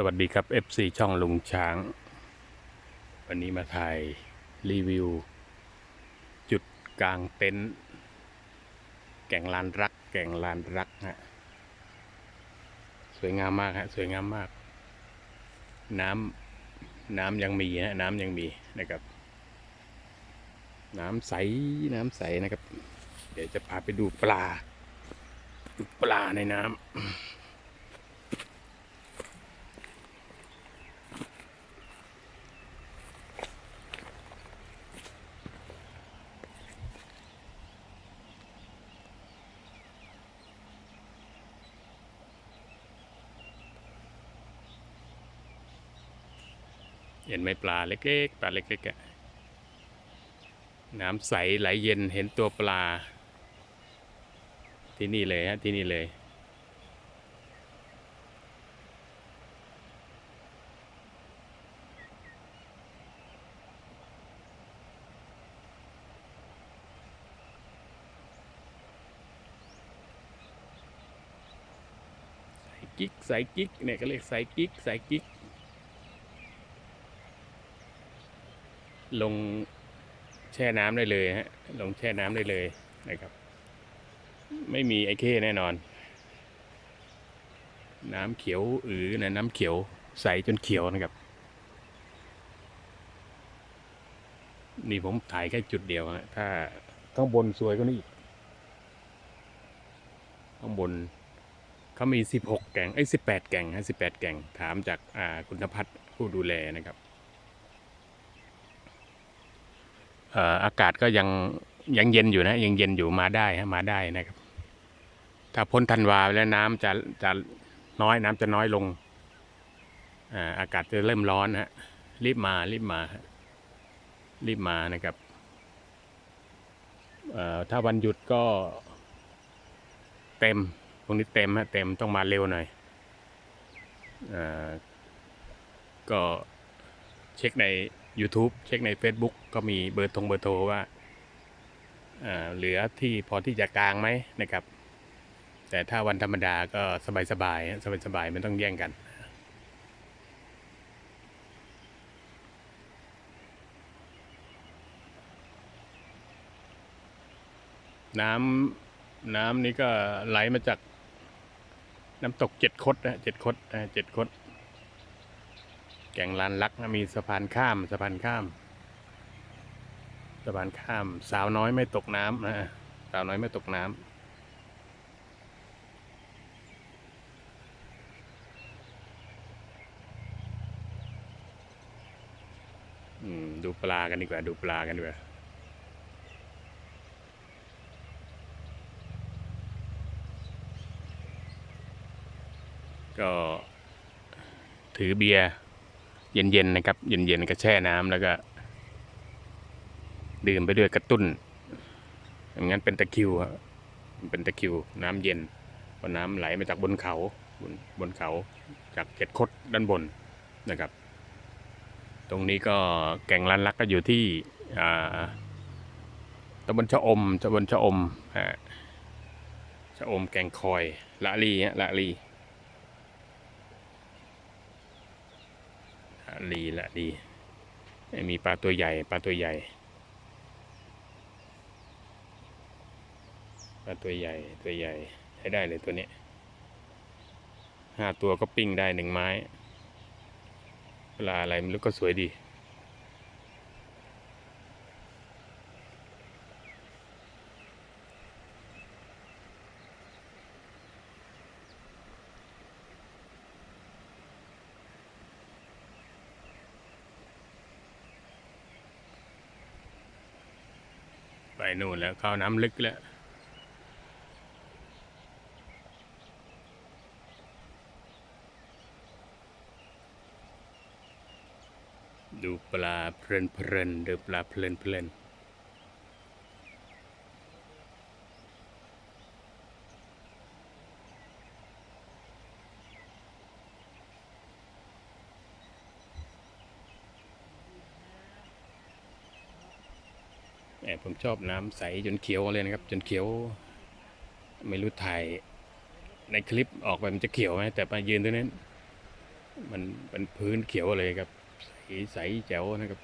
สวัสดีครับ FC ช่องลุงช้าง วันนี้มาถ่ายรีวิว จุดกลางเต็นท์แก่งลานรัก แก่งลานรักฮะสวยงามมากฮะสวยงามมาก น้ำน้ำยังมีฮะน้ำยังมีนะครับ น้ำใสน้ำใสนะครับ เดี๋ยวจะพาไปดูปลาดูปลาในน้ำ เห็นไหมปลาเล็กๆ ปลาเล็กๆอะน้ำใสไหลเย็นเห็นตัวปลา ที่นี่เลยฮะที่นี่เลยใส่กิ๊กใส่กิ๊กเนี่ยก็เรียกใส่กิ๊กใส่กิ๊ก ลงแช่น้ำได้เลยฮะลงแช่น้ำได้เลยนะครับ ไม่มีไอ้เข้แน่นอน น้ำเขียวอือนะน้ำเขียวใสจนเขียวนะครับ นี่ผมถ่ายแค่จุดเดียวฮะถ้าข้างบนสวยก็นี่านี้อีกข้างบนเขามีสิบหกแก่งไอ้สิบแปดแก่งฮะสิบแปดแก่งถามจากอ่าคุณพัฒน์ผู้ดูแลนะครับ เอากาศก็ยังยังเย็นอยู่นะ ยังเย็นอยู่มาได้ฮะมาได้นะครับ ถ้าพ้นธันวาแล้วน้ำจะจะน้อยน้ำจะน้อยลงอากาศจะเริ่มร้อนฮะรีบมารีบมารีบมานะครับถ้าวันหยุดก็เต็มพรุ่งนี้เต็มฮะเต็มต้องมาเร็วหน่อยอก็เช็คใน YouTube เช็คใน Facebook ก็มีเบอร์ทงเบอร์โทรว่าเหลือที่พอที่จะกลางไหมนะครับ แต่ถ้าวันธรรมดาก็สบายๆสบายสบายๆไม่ต้องแย่งกัน น้ำน้ำนี้ก็ไหลมาจากน้ำตกเจ็ดคดนะเจ็ดคดนะเจ็ดคด แก่งลานลักนะมีสะพานข้ามสะพานข้ามสะพานข้าม สาวน้อยไม่ตกน้ำนะสาวน้อยไม่ตกน้ำดูปลากันดีกว่า ดูปลากันดีกว่า ก็ถือเบียร์ เย็นๆนะครับ เย็นๆก็แช่น้ำแล้วก็ ดื่มไปด้วยกระตุ้นอย่างนั้นเป็นตะคิวครับเป็นตะคิว น้ำเย็นเพราะน้ำไหลมาจากบนเขาบนบนเขาจากเจ็ดคดด้านบนนะครับ ตรงนี้ก็แก่งลันลักก็อยู่ที่อ่าตำบลชะอมตำบลชะอมฮะชะอมแก่งคอยละลีฮะละลี ลีละดีมีปลาตัวใหญ่ปลาตัวใหญ่ปลาตัวใหญ่ตัวใหญ่ใช้ได้เลยตัวนี้ห้าตัวก็ปิ้งได้หนึ่งไม้ ปลาอะไรไม่รู้ก็สวยดี นู่นแล้วเข้าน้ำลึกแล้ว ดูปลาเพลินเพลินดูปลาเพลินเพลิน ผมชอบน้ำใสจนเขียวเลยนะครับ จนเขียว ไม่รู้ถ่ายในคลิปออกไปมันจะเขียวไหมแต่มายืนตรงนั้น มันเป็นพื้นเขียวเลยครับ ใสใสแจ๋วนะครับ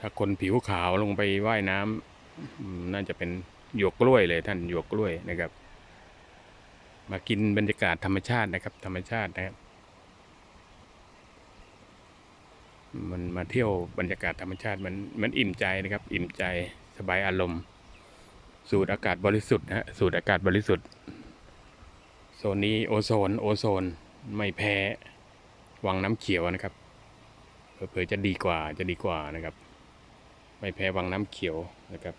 ถ้าคนผิวขาวลงไปว่ายน้ำอืมน่าจะเป็นหยวกกล้วยเลยท่านหยวกกล้วยนะครับ มากินบรรยากาศธรรมชาตินะครับ ธรรมชาตินะครับ มันมาเที่ยวบรรยากาศธรรมชาติมันมันอิ่มใจนะครับ อิ่มใจสบายอารมณ์ สูดอากาศบริสุทธิ์นะฮะสูดอากาศบริสุทธิ์โซนนี้โอโซนโอโซนไม่แพ้วังน้ำเขียวนะครับเผื่อจะดีกว่าจะดีกว่านะครับ ไม่แพ้วังน้ำเขียวนะครับ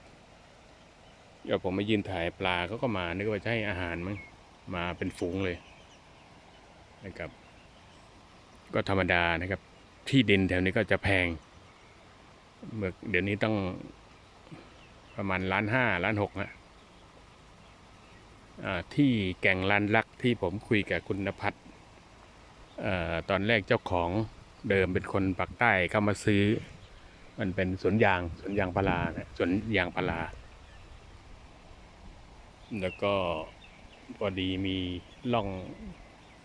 เดี๋ยวผมมายืนถ่ายปลาเขาก็มานึกว่าจะให้อาหารมั้งมาเป็นฝูงเลยนะครับ ก็ธรรมดานะครับ ที่ดินแถวนี้ก็จะแพงเมื่อเดี๋ยวนี้ต้องประมาณล้านห้าล้านหกนะที่แก่งลานลักที่ผมคุยกับคุณนภัทรตอนแรกเจ้าของเดิมเป็นคนปากใต้เข้ามาซื้อ มันเป็นสวนยางสวนยางพารานะสวนยางพาราแล้วก็พอดีมีล่อง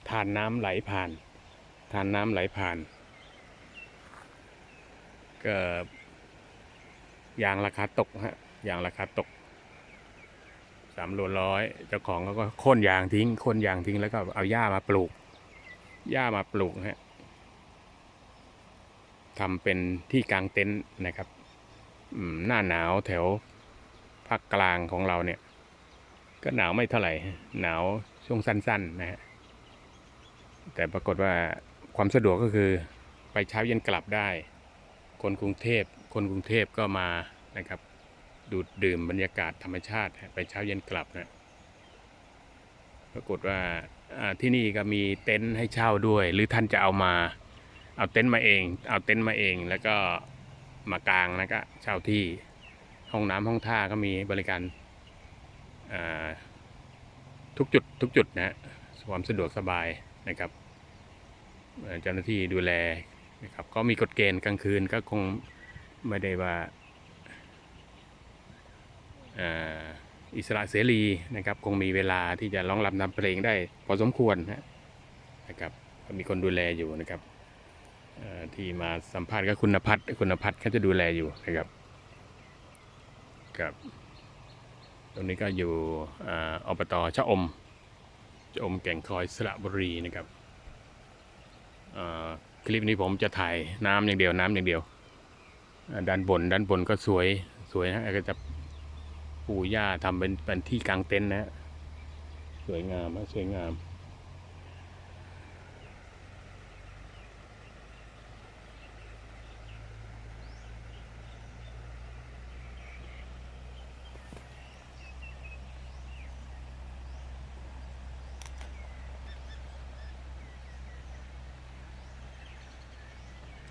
ทานน้ำไหลผ่าน ทานน้ำไหลผ่าน ก็ยางราคาตกฮะยางราคาตกสามโลร้อยเจ้าของเขาก็โค่นยางทิ้งโค่นยางทิ้งแล้วก็เอาหญ้ามาปลูกหญ้ามาปลูกฮะทำเป็นที่กลางเต็นท์นะครับหน้าหนาวแถวภาคกลางของเราเนี่ย ก็หนาวไม่เท่าไหร่ หนาวช่วงสั้นๆนะฮะแต่ปรากฏว่าความสะดวกก็คือไปเช้าเย็นกลับได้ คนกรุงเทพคนกรุงเทพก็มานะครับ ดูดดื่มบรรยากาศธรรมชาติไปเช้าเย็นกลับนะปรากฏว่าที่นี่ก็มีเต็นท์ให้เช่าด้วย หรือท่านจะเอามาเอาเต็นท์มาเอง เอาเต็นท์มาเองแล้วก็มากางแล้วก็เช่าที่ห้องน้ำห้องท่าก็มีบริการทุกจุดทุกจุดนะความสะดวกสบายนะครับเจ้าหน้าที่ดูแล นะครับก็มีกฎเกณฑ์กลางคืนก็คงไม่ได้ว่าอิสระเสรีนะครับคงมีเวลาที่จะร้องรำทำเพลงได้พอสมควรนะครับมีคนดูแลอยู่นะครับที่มาสัมภาษณ์ก็คุณพัฒน์คุณพัฒน์เขาจะดูแลอยู่นะครับครับตรงนี้ก็อยู่ออบตชะอมชะอมแก่งคอยสระบุรีนะครับ คลิปนี้ผมจะถ่ายน้ำอย่างเดียวน้ำอย่างเดียว ด้านบนด้านบนก็สวยสวยนะก็จะปูหญ้าทำเป็นเป็นที่กลางเต็นท์นะ สวยงามสวยงาม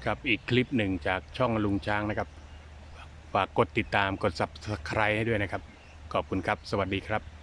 ครับอีกคลิปหนึ่งจากช่องลุงช้างนะครับ ฝากกดติดตามกด subscribe ให้ด้วยนะครับ ขอบคุณครับ สวัสดีครับ